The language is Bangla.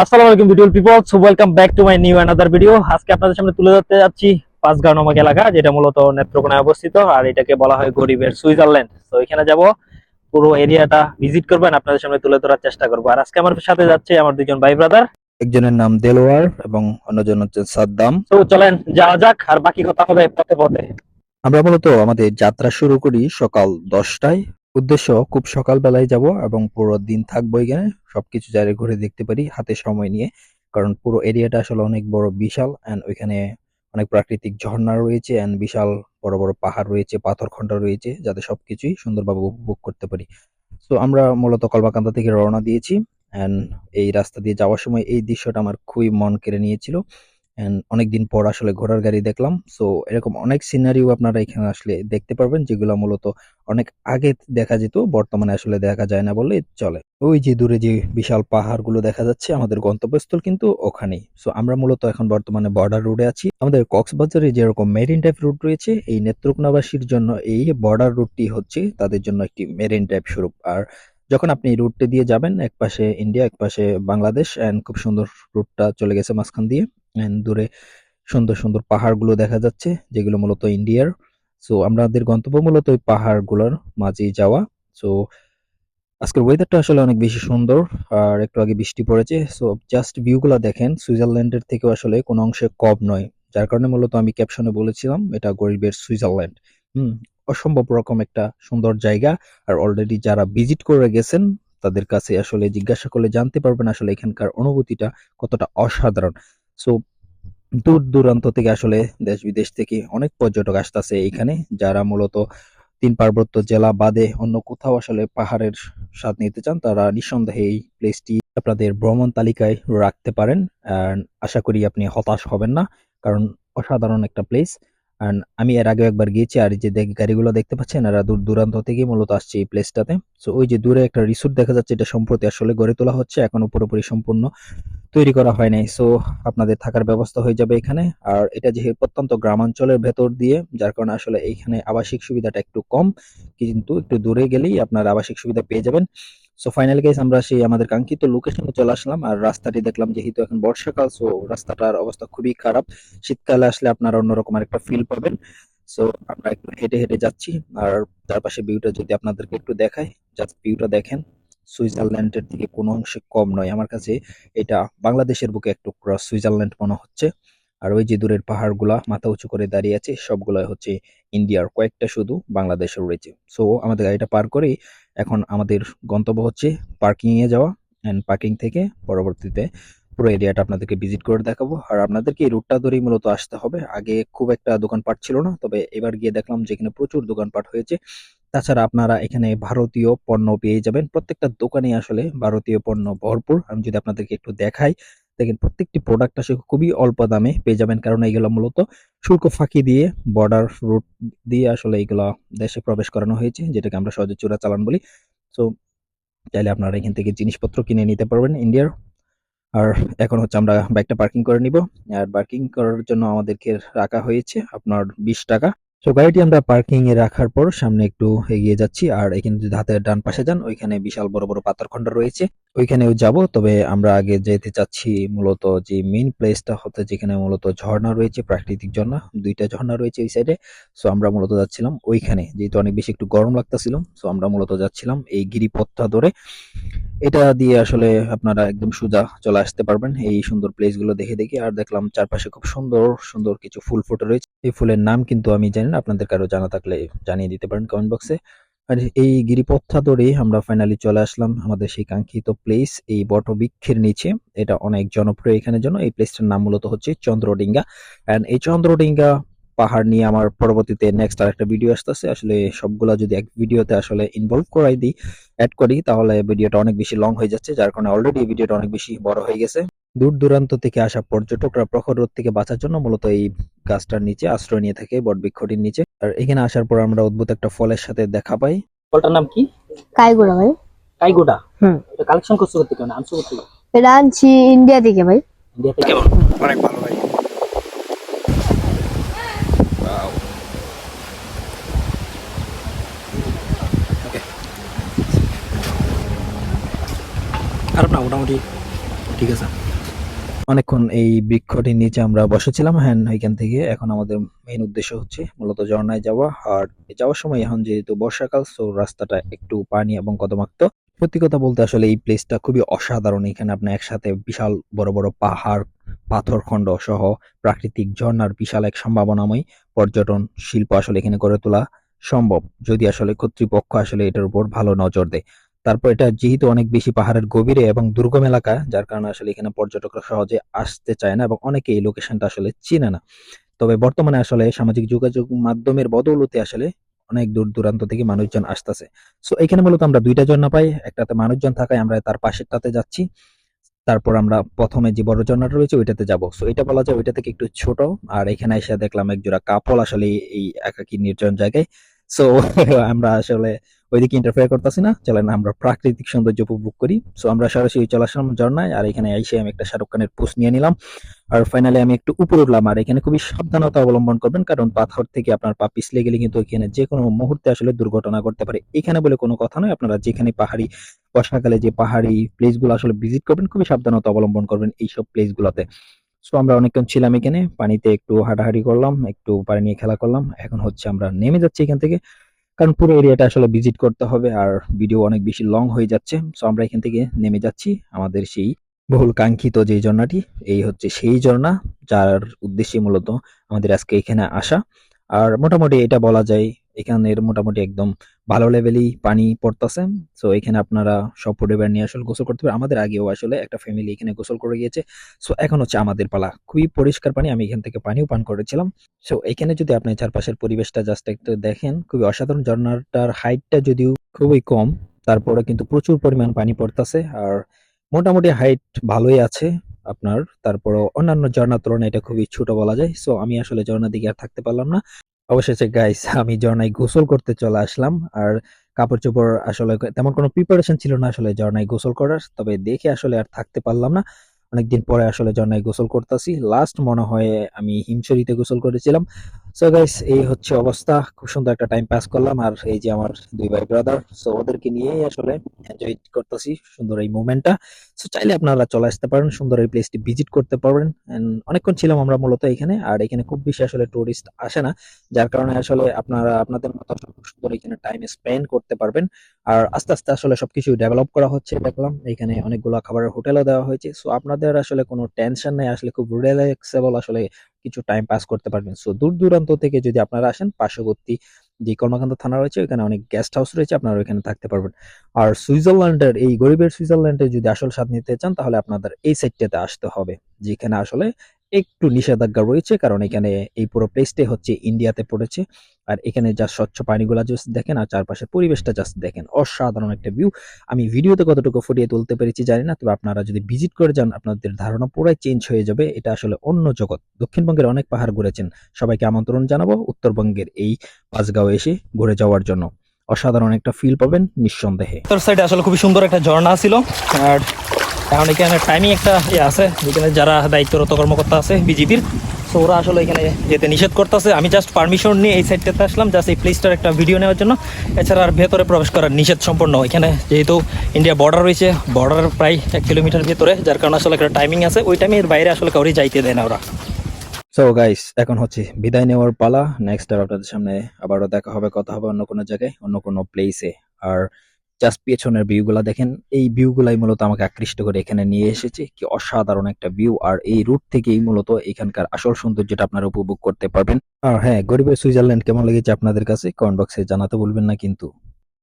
আসসালামু আলাইকুম beautiful people so welcome back to my new another video আজকে আপনাদের সামনে তুলে ধরতে যাচ্ছি পাঁচগাঁও নামক এলাকা যেটা মূলত নেত্রকোনায় অবস্থিত আর এটাকে বলা হয় গরিবের সুইজারল্যান্ড। তো এখানে যাব পুরো এরিয়াটা ভিজিট করবেন আপনাদের সামনে তুলে ধরার চেষ্টা করব। আর আজকে আমার সাথে যাচ্ছে আমার দুজন ভাই ব্রাদার একজনের নাম দেলোয়ার এবং অন্যজন হচ্ছে সাদ্দাম। তো চলেন যাওয়া যাক আর বাকি কথা হবে পথে পথে। আমরা মূলত আমাদের যাত্রা শুরু করি সকাল দশটায়। উদ্দেশ্য, খুব সকালবেলায় যাব এবং পুরো দিন থাকব এখানে। সবকিছু জায়গায় ঘুরে দেখতে পারি, হাতে সময় নিয়ে। কারণ পুরো এরিয়াটা আসলে অনেক বড়, বিশাল এন্ড ওইখানে অনেক প্রাকৃতিক ঝর্ণা রয়েছে এন্ড বিশাল বড় বড় পাহাড় রয়েছে, পাথরখণ্ড রয়েছে, যাতে সবকিছুই সুন্দরভাবে উপভোগ করতে পারি। তো আমরা মূলত কলবাকান্দা থেকে রওনা দিয়েছি এন্ড এই রাস্তা দিয়ে যাওয়ার সময় এই দৃশ্যটা আমার খুবই মন কেড়ে নিয়েছিল। এন্ড অনেকদিন পর আসলে ঘোড়ার গাড়ি দেখলাম। সো এরকম অনেক সিনারিও আপনারা এখানে আসলে দেখতে পারবেন, যেগুলো মূলত অনেক আগে দেখা যেত, বর্তমানে আসলে দেখা যায় না বললে চলে। ওই যে দূরে যে বিশাল পাহাড়গুলো দেখা যাচ্ছে, আমাদের গন্তব্যস্থল কিন্তু ওখানেই। সো আমরা মূলত এখন বর্তমানে বর্ডার রোডে আছি। আমাদের কক্সবাজারে যেরকম মেরিন টাইপ রুট রয়েছে, এই নেত্রকোনাবাসীর জন্য এই বর্ডার রুটটি হচ্ছে তাদের জন্য একটি মেরিন টাইপ স্বরূপ। আর যখন আপনি রুটটি দিয়ে যাবেন এক পাশে ইন্ডিয়া এক পাশে বাংলাদেশ এন্ড খুব সুন্দর রুটটা চলে গেছে মাঝখান দিয়ে। দূরে সুন্দর সুন্দর পাহাড়গুলো দেখা যাচ্ছে, যেগুলো মূলত ইন্ডিয়ার সো আমাদের গন্তব্য মূলত ওই পাহাড়গুলোর মাঝেই যাওয়া। সো আজকের ওয়েদারটা আসলে অনেক বেশি সুন্দর, আর একটু আগে বৃষ্টি পড়েছে। সো জাস্ট ভিউগুলো দেখেন, সুইজারল্যান্ডের থেকে আসলে কোনো অংশে কম নয়। যার কারণে মূলত আমি ক্যাপশনে বলেছিলাম, এটা গরিবের সুইজারল্যান্ড। হুম, অসম্ভব রকম একটা সুন্দর জায়গা। আর অলরেডি যারা ভিজিট করে গেছেন, তাদের কাছে আসলে জিজ্ঞাসা করলে জানতে পারবেন আসলে এখানকার অনুভূতিটা কতটা অসাধারণ। সো দূর দূরান্ত থেকে আসলে দেশ বিদেশ থেকে অনেক পর্যটক আসতেছে এখানে যারা মূলত তিন পার্বত্য জেলা বাদে অন্য কোথাও আসলে পাহাড়ের স্বাদ নিতে চান, তারা নিঃসন্দেহে এই প্লেসটি আপনাদের ভ্রমণ তালিকায় রাখতে পারেন। আশা করি আপনি হতাশ হবেন না, কারণ অসাধারণ একটা প্লেস আর আমি এর আগে একবার গিয়েছি, আর যে গাড়িগুলো দেখতে পাচ্ছেন, এরা দূর দূরান্ত থেকে মূলত আসছে এই প্লেসটাতে সো ওই যে দূরে একটা রিসোর্ট দেখা যাচ্ছে, এটা সম্প্রতি আসলে গড়ে তোলা হচ্ছে, এখনও পুরোপুরি সম্পূর্ণ তৈরি করা হয় নাই। সো আপনাদের থাকার ব্যবস্থা হয়ে যাবে এখানে। আর এটা যেহেতু প্রত্যন্ত গ্রামাঞ্চলের ভেতর দিয়ে, যার কারণে আসলে এইখানে আবাসিক সুবিধাটা একটু কম, কিন্তু একটু দূরে গেলেই আপনার আবাসিক সুবিধা পেয়ে যাবেন। সো ফাইনালি গাইস আমরা সেই আমাদের কাঙ্ক্ষিত লোকেশনে চলে আসলাম আর রাস্তাটি দেখলাম যেহেতু এখন বর্ষাকাল সো রাস্তাটার অবস্থা খুবই খারাপ। শীতকালে আসলে আপনারা অন্যরকম একটা ফিল পাবেন। সো আমরা একটু হেঁটে হেঁটে যাচ্ছি আর চারপাশে ভিউটা যদি আপনাদেরকে একটু দেখাই জাস্ট ভিউটা দেখেন। সুইজারল্যান্ডের থেকে কোনো অংশে কম নয়। আমার কাছে এটা বাংলাদেশের বুকে একটু সুইজারল্যান্ড মনে হচ্ছে। আর ওই যে দূরের পাহাড়গুলা মাথা উঁচু করে দাঁড়িয়ে আছে সবগুলো হচ্ছে ইন্ডিয়ার কয়েকটা শুধু বাংলাদেশের রয়েছে। সো আমাদের গাড়িটা পার করেই এখন আমাদের গন্তব্য হচ্ছে পার্কিং এ যাওয়া এন্ড পার্কিং থেকে পরবর্তীতে পুরো এরিয়াটা আপনাদেরকে ভিজিট করে দেখাবো। আর আপনাদেরকে এই রুটটা ধরেই মূলত আসতে হবে। আগে খুব একটা দোকানপাট ছিল না, তবে এবার গিয়ে দেখলাম যে এখানে প্রচুর দোকানপাট হয়েছে। তাছাড়া আপনারা এখানে ভারতীয় পণ্য পেয়ে যাবেন। প্রত্যেকটা দোকানে আসলে ভারতীয় পণ্য ভরপুর। আমি যদি আপনাদেরকে একটু দেখাই দেখেন, প্রত্যেকটি প্রোডাক্ট আসলে খুবই অল্প দামে পেয়ে যাবেন। কারণ এইগুলো মূলত শুল্ক ফাঁকি দিয়ে বর্ডার রুট দিয়ে আসলে এইগুলা দেশে প্রবেশ করানো হয়েছে, যেটাকে আমরা সহজে চোরা চালান বলি। সো চাইলে আপনারা এখান থেকে জিনিসপত্র কিনে নিতে পারবেন ইন্ডিয়ার আর এখন হচ্ছে আমরা বাইকটা পার্কিং করে নিব। আর পার্কিং করার জন্য আমাদেরকে রাখা হয়েছে আপনার বিশ টাকা। তো গাড়িটি আমরা পার্কিং এ রাখার পর সামনে একটু এগিয়ে যাচ্ছি। আর এখানে যদি হাতের ডান পাশে যান, ওইখানে বিশাল বড় বড় পাথরখণ্ড রয়েছে। ওইখানেও যাব, তবে আমরা আগে যেতে চাচ্ছি মূলত যে মেইন প্লেসটা হতে যেখানে মূলত ঝর্ণা রয়েছে, প্রাকৃতিক ঝর্ণা, দুইটা ঝর্ণা রয়েছে ওই সাইডে সো আমরা মূলত যাচ্ছিলাম ওইখানে, যেহেতু অনেক বেশি একটু গরম লাগতেছিল সো আমরা মূলত যাচ্ছিলাম এই গিরিপথটা ধরে। এটা দিয়ে আসলে আপনারা একদম সোজা চলে আসতে পারবেন এই সুন্দর প্লেসগুলো দেখে দেখে। আর দেখলাম চারপাশে খুব সুন্দর সুন্দর কিছু ফুল ফুটে রয়েছে। এই ফুলের নাম কিন্তু আমি জানি না, আপনাদের কারও জানা থাকলে জানিয়ে দিতে পারেন কমেন্ট বক্সে আর এই গিরিপথটা ধরে আমরা ফাইনালি চলে আসলাম আমাদের সেই কাঙ্ক্ষিত প্লেস এই বটবৃক্ষের নিচে। এটা অনেক জনপ্রিয় এখানের জন্য। এই প্লেসটার নাম মূলত হচ্ছে চন্দ্রডিঙ্গা। এন্ড এই চন্দ্রডিঙ্গা পাহাড় নিয়ে আমার পরবর্তীতে নেক্সট আরেকটা ভিডিও আসতেছে। আসলে সবগুলা যদি এক ভিডিওতে আসলে ইনভলভ করাই দিই অ্যাড করি, তাহলে ভিডিওটা অনেক বেশি লং হয়ে যাচ্ছে। যার কারণে অলরেডি ভিডিওটা অনেক বেশি বড় হয়ে গেছে। দূর দূরান্ত থেকে আসা পর্যটকরা প্রখর রোদ থেকে বাঁচার জন্য মূলত এই গাছটার নিচে আশ্রয় নিয়ে থাকে বটবৃক্ষটির নিচে। আর এখানে আসার পর আমরা অদ্ভুত একটা ফলের সাথে দেখা পাই। ফলটার নাম কি? কাইগুড়া ভাই। কাইগোটা হুম। এটা কালেকশন করছ করতে কেন আনছো করতে এটা আনছি ইন্ডিয়া থেকে ভাই। ইন্ডিয়া থেকে? অনেক ভালো ভাই। খারাপ না মোটামুটি ঠিক আছে। অনেকক্ষণ এই বৃক্ষটির নিচে আমরা বসেছিলাম হ্যাঁ এখান থেকে। এখন আমাদের মেইন উদ্দেশ্য হচ্ছে মূলত ঝর্ণায় যাওয়া, আর যাওয়ার সময় এখন যেহেতু বর্ষাকাল সো রাস্তাটা একটু পানি এবং কদমাক্ত। সত্যি কথা বলতে আসলে এই প্লেসটা খুবই অসাধারণ। এখানে আপনি একসাথে বিশাল বড় বড় পাহাড়, পাথরখণ্ড সহ প্রাকৃতিক ঝর্ণার বিশাল এক সম্ভাবনাময় পর্যটন শিল্প আসলে এখানে গড়ে তোলা সম্ভব। যদি আসলে কর্তৃপক্ষ আসলে এটার উপর ভালো নজর দেয়। তারপর এটা যেহেতু অনেক বেশি পাহাড়ের গভীরে এবং দুর্গম এলাকা, যার কারণে আসলে এখানে পর্যটকরা সহজে আসতে চায় না এবং অনেকে এই লোকেশনটা আসলে চিনে না। তবে বর্তমানে আসলে সামাজিক যোগাযোগ মাধ্যমের বদৌলতে আসলে অনেক দূর দূরান্ত থেকে মানুষজন আসতেছে। সো এখানে মূলত আমরা দুইটা ঝর্ণা পাই, একটাতে মানুষজন থাকায় আমরা তার পাশেরটাতে যাচ্ছি। তারপর আমরা প্রথমে যে বড় ঝর্ণাটা রয়েছে, ওইটাতে যাব। সো এটা বলা যায় ওইটা থেকে একটু ছোট, আর এখানে এসে দেখলাম এক জোড়া কাপল আসলে এই একাকী নির্জন জায়গায়। সো আমরা আসলে ওইদিকে ইন্টারফেয়ার করতেছি না। চলেন, আমরা প্রাকৃতিক সৌন্দর্য উপভোগ করি। সো আমরা সরাসরি চলে আসলাম ঝর্ণায়, আর এখানে এসে আমি একটা শাহরুখ খানের পোস্ট নিয়ে নিলাম। আর ফাইনালি আমি একটু উপরে উঠলাম, আর এখানে খুবই সাবধানতা অবলম্বন করবেন, কারণ পাথর থেকে আপনার পা পিছলে গেলে কিন্তু এখানে যে কোনো মুহূর্তে আসলে দুর্ঘটনা ঘটতে পারে। এখানে বলে কোনো কথা নয়, আপনারা যেখানে পাহাড়ি, বর্ষাকালে যে পাহাড়ি প্লেসগুলো আসলে ভিজিট করবেন, খুবই সাবধানতা অবলম্বন করবেন এইসব প্লেস গুলোতে সো আমরা অনেকক্ষণ ছিলাম এখানে, পানিতে একটু হাঁটাহাঁটি করলাম, একটু পানি নিয়ে খেলা করলাম। এখন হচ্ছে আমরা নেমে যাচ্ছি এখান থেকে। কারণ পুরো এরিয়াটা আসলে ভিজিট করতে হবে আর ভিডিও অনেক বেশি লং হয়ে যাচ্ছে। সো আমরা এখান থেকে নেমে যাচ্ছি আমাদের সেই বহুল কাঙ্ক্ষিত যে ঝর্ণাটি, এই হচ্ছে সেই ঝর্ণা যার উদ্দেশ্যে মূলত আমাদের আজকে এখানে আসা। আর মোটামুটি এটা বলা যায়, এখানের মোটামুটি একদম ভালো লেভেলই পানি পড়তেছে। সো এখানে আপনারা সব পরিবার নিয়ে আসলে গোসল করতে পারেন আমাদের আগেও আসলে একটা ফ্যামিলি এখানে গোসল করে গিয়েছে। সো এখন হচ্ছে আমাদের পালা। খুবই পরিষ্কার পানি। আমি এখান থেকে পানিও পান করেছিলাম। সো এখানে যদি আপনি চারপাশের পরিবেশটা জাস্ট একটু দেখেন, খুবই অসাধারণ। ঝর্ণাটার হাইটটা যদিও খুবই কম, তারপরে কিন্তু প্রচুর পরিমাণ পানি পড়তেছে। আর মোটামুটি হাইট ভালোই আছে আপনার। তারপরও অন্যান্য ঝর্ণার তুলনায় এটা খুবই ছোট বলা যায়। সো আমি আসলে ঝর্ণার দিকে আর থাকতে পারলাম না। অবশেষে গাইস আমি ঝর্ণায় গোসল করতে চলে আসলাম। আর কাপড় চোপড় আসলে তেমন কোনো প্রিপারেশন ছিল না আসলে ঝর্ণায় গোসল করার। তবে দেখে আসলে আর থাকতে পারলাম না। অনেকদিন পরে আসলে ঝর্ণায় গোসল করতেছি। লাস্ট মনে হয় আমি হিমছড়িতে গোসল করেছিলাম। সো গাইস এই হচ্ছে অবস্থা। খুব সুন্দর একটা টাইম পাস করলাম। আর এই যে আমার দুই ভাই ব্রাদার সো ওদেরকে নিয়েই আসলে এনজয় করতেছি সুন্দর এই মুভমেন্টটা সো চাইলে আপনারা চলে আসতে পারেন, সুন্দর এই প্লেসটি ভিজিট করতে পারবেন। অনেকক্ষণ ছিলাম আমরা মূলত এখানে। আর এখানে খুব বেশি আসলে টুরিস্ট আসে না। যার কারণে আসলে আপনারা, আপনাদের মতো খুব সুন্দর এখানে টাইম স্পেন্ড করতে পারবেন। আর আস্তে আস্তে আসলে সবকিছু ডেভেলপ করা হচ্ছে, দেখলাম। এখানে অনেকগুলো খাবারের হোটেলও দেওয়া হয়েছে। সো আপনাদের আসলে কোনো টেনশন নেই। আসলে খুব রিল্যাক্সেবল আসলে কিছু টাইম পাস করতে পারবেন। সো দূর দূরান্ত থেকে যদি আপনারা আসেন, পার্শ্ববর্তী যে কর্মকান্ত থানা রয়েছে ওখানে অনেক গেস্ট হাউস রয়েছে, আপনারা ওখানে থাকতে পারবেন। আর সুইজারল্যান্ডের, এই গরিবের সুইজারল্যান্ডে যদি আসল স্বাদ নিতে চান, তাহলে আপনাদের এই সাইডটাতে আসতে হবে, যেখানে আসলে একটু নিষেধাজ্ঞা রয়েছে, কারণ এখানে এই পুরো প্লেসটাই হচ্ছে ইন্ডিয়াতে পড়েছে। আর এখানে যা স্বচ্ছ পানিগুলা জাস্ট দেখেন, আর চারপাশের পরিবেশটা জাস্ট দেখেন। অসাধারণ একটা ভিউ আমি ভিডিওতে কতটুকু ফুটিয়ে তুলতে পেরেছি জানি না, তবে আপনারা যদি ভিজিট করে যান, আপনাদের ধারণা পুরাই চেঞ্জ হয়ে যাবে। এটা আসলে অন্য জগৎ। দক্ষিণবঙ্গের অনেক পাহাড় ঘুরেছেন। সবাইকে আমন্ত্রণ জানাব উত্তরবঙ্গের এই পাঁচগাঁও এসে ঘুরে যাওয়ার জন্য। অসাধারণ একটা ফিল পাবেন নিঃসন্দেহে। তোর সাইডে আসলে খুবই সুন্দর একটা ঝর্ণা ছিল। আর এখন এখানে টাইমিং একটা ইয়ে আছে, যেখানে যারা দায়িত্বরত কর্মকর্তা আছে, বিজেপির, তো ওরা আসলে এখানে যেতে নিষেধ করতেছে। আমি জাস্ট পারমিশন নিয়ে এই সাইডটাতে আসলাম জাস্ট এই প্লেসটার একটা ভিডিও নেওয়ার জন্য। এছাড়া আর ভেতরে প্রবেশ করার নিষেধ সম্পূর্ণ এখানে যেহেতু ইন্ডিয়া বর্ডার রয়েছে বর্ডার প্রায় এক কিলোমিটার ভেতরে, যার কারণে আসলে একটা টাইমিং আছে। ওই টাইমের বাইরে আসলে কাউরি যাইতে দেয় না ওরা। সো গাইস এখন হচ্ছে বিদায় নেওয়ার পালা। নেক্সট আর আপনাদের সামনে আবারও দেখা হবে, কথা হবে অন্য কোনো জায়গায়, অন্য কোনো প্লেসে আর জাস্ট পেছনের ভিউগুলা দেখেন, এই ভিউগুলাই মূলত আমাকে আকৃষ্ট করে এখানে নিয়ে এসেছে। কি অসাধারণ একটা ভিউ আর এই রুট থেকেই মূলত এখানকার আসল সৌন্দর্যটা আপনারা উপভোগ করতে পারবেন। আর হ্যাঁ গরিবের সুইজারল্যান্ড কেমন লেগেছে আপনাদের কাছে? কমেন্ট বক্সে জানাতে বলবেন না কিন্তু।